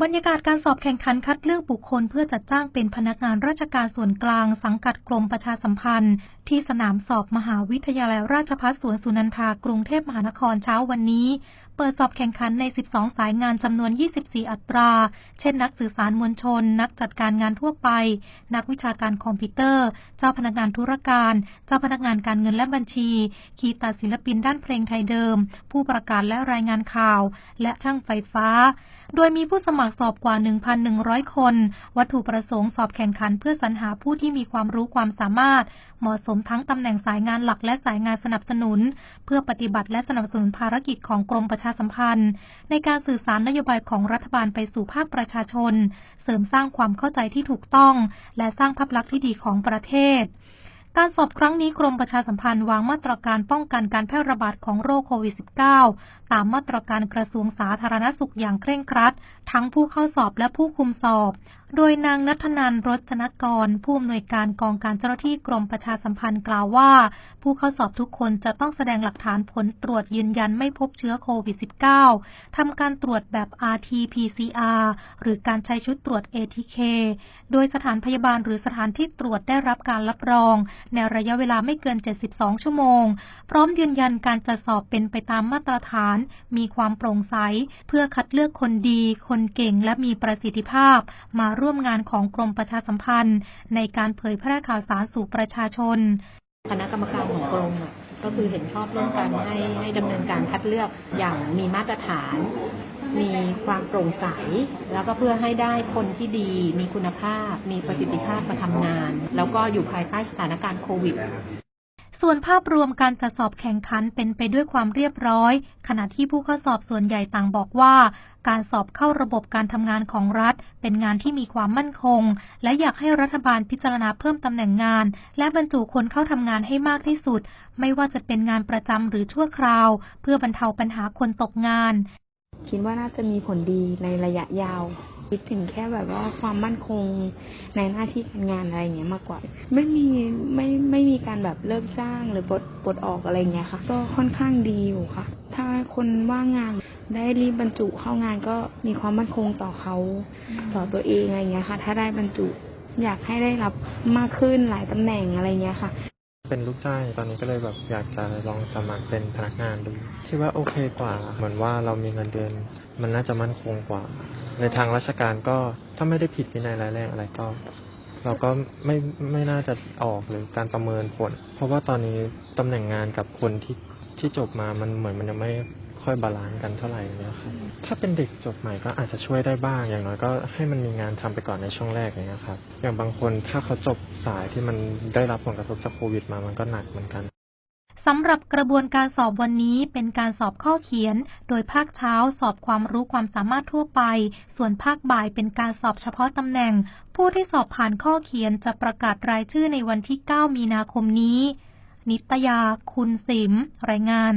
บรรยากาศการสอบแข่งขันคัดเลือกบุคคลเพื่อจัดจ้างเป็นพนักงานราชการส่วนกลาง สังกัดกรมประชาสัมพันธ์ ที่สนามสอบมหาวิทยาลัยราชภัฏสวนสุนันทากรุงเทพมหานครเช้าวันนี้ เปิดสอบแข่งขันใน 12 สายงานจำนวน 24 อัตรา เช่นนักสื่อสารมวลชน นักจัดการงานทั่วไป นักวิชาการคอมพิวเตอร์ เจ้าพนักงานธุรการ เจ้าพนักงานการเงินและบัญชีคีตาศิลปินด้านเพลงไทยเดิม ผู้ประกาศและรายงานข่าว และช่างไฟฟ้า โดยมีผู้สมัครสอบกว่า 1,100 คน วัตถุประสงค์สอบแข่งขันเพื่อสรรหาผู้ที่มีความรู้ความสามารถ เหมาะสมทั้งตำแหน่งสายงานหลักและสายงานสนับสนุน เพื่อปฏิบัติและสนับสนุนภารกิจของกรมประชาสัมพันธ์ ในการสื่อสารนโยบายของรัฐบาลไปสู่ภาคประชาชน เสริมสร้างความเข้าใจที่ถูกต้อง และสร้างภาพลักษณ์ที่ดีของประเทศการสอบครั้งนี้กรมประชาสัมพันธ์วางมาตรการป้องกันการแพร่ระบาดของโรคโควิด -19 ตามมาตรการกระทรวงสาธารณสุขอย่างเคร่งครัด ทั้งผู้เข้าสอบและผู้คุมสอบ โดยนางนัทนันรจนกร ผู้อำนวยการกองการเจ้าหน้าที่กรมประชาสัมพันธ์กล่าวว่า ผู้เข้าสอบทุกคนจะต้องแสดงหลักฐานผลตรวจยืนยันไม่พบเชื้อโควิด -19 ทำการตรวจแบบ RT-PCR หรือการใช้ชุดตรวจ ATK โดยสถานพยาบาลหรือสถานที่ตรวจได้รับการรับรอง ในระยะเวลาไม่เกิน 72 ชั่วโมง พร้อมยืนยันการจะสอบเป็นไปตามมาตรฐานมีความโปร่งใส เพื่อคัดเลือกคนดี คนเก่งและมีประสิทธิภาพ มาร่วมงานของกรมประชาสัมพันธ์ ในการเผยแพร่ข่าวสารสู่ประชาชน คณะกรรมการของกรมก็คือเห็นชอบเรื่องการให้ให้ดำเนินการคัดเลือกอย่างมีมาตรฐาน มีความโปร่งใส แล้วก็เพื่อให้ได้คนที่ดี มีคุณภาพ มีประสิทธิภาพมาทำงาน แล้วก็อยู่ภายใต้สถานการณ์โควิด ส่วนภาพรวมการจัดสอบแข่งขันเป็นไปด้วยความเรียบร้อย ขณะที่ผู้เข้าสอบส่วนใหญ่ต่างบอกว่า การสอบเข้าระบบการทำงานของรัฐ เป็นงานที่มีความมั่นคง และอยากให้รัฐบาลพิจารณาเพิ่มตำแหน่งงาน และบรรจุคนเข้าทำงานให้มากที่สุด ไม่ว่าจะเป็นงานประจำหรือชั่วคราว เพื่อบรรเทาปัญหาคนตกงาน คิดว่าน่าจะมีผลดีในระยะยาวคิดถึงแค่แบบว่าความมั่นคงในหน้าที่การงานอะไรอย่างเงี้ยมากกว่า ไม่มีไม่ไม่ แบบเลิกจ้างหรือปลดปลดออกอะไรเงี้ยค่ะ ก็ค่อนข้างดีอยู่ค่ะ ถ้าคนว่างงานได้รีบบรรจุเข้างานก็มีความมั่นคงต่อเขาต่อตัวเองอะไรเงี้ยค่ะ ถ้าได้บรรจุอยากให้ได้รับมากขึ้นหลายตำแหน่งอะไรเงี้ยค่ะ เป็นลูกจ้างตอนนี้ก็เลยแบบอยากจะลองสมัครเป็นพนักงานดูคิดว่าโอเคกว่า เหมือนว่าเรามีเงินเดือนมันน่าจะมั่นคงกว่า ในทางราชการก็ถ้าไม่ได้ผิดวินัยร้ายแรงอะไรก็ เราก็ไม่ไม่น่าจะออกหรือการประเมินผล เพราะว่าตอนนี้ตำแหน่งงานกับคนที่ที่จบมามันเหมือนมันยังไม่ค่อยบาลานซ์กันเท่าไหร่เนี่ยครับถ้าเป็นเด็กจบใหม่ก็อาจจะช่วยได้บ้าง อย่างน้อยก็ให้มันมีงานทำไปก่อนในช่วงแรกอย่างเงี้ยครับ อย่างบางคนถ้าเขาจบสายที่มันได้รับผลกระทบจากโควิดมามันก็หนักเหมือนกัน สำหรับกระบวนการสอบวันนี้เป็นการสอบข้อเขียน โดยภาคเช้าสอบความรู้ความสามารถทั่วไป ส่วนภาคบ่ายเป็นการสอบเฉพาะตำแหน่ง ผู้ที่สอบผ่านข้อเขียนจะประกาศรายชื่อในวันที่ 9 มีนาคมนี้ นิตยา คุณสิม รายงาน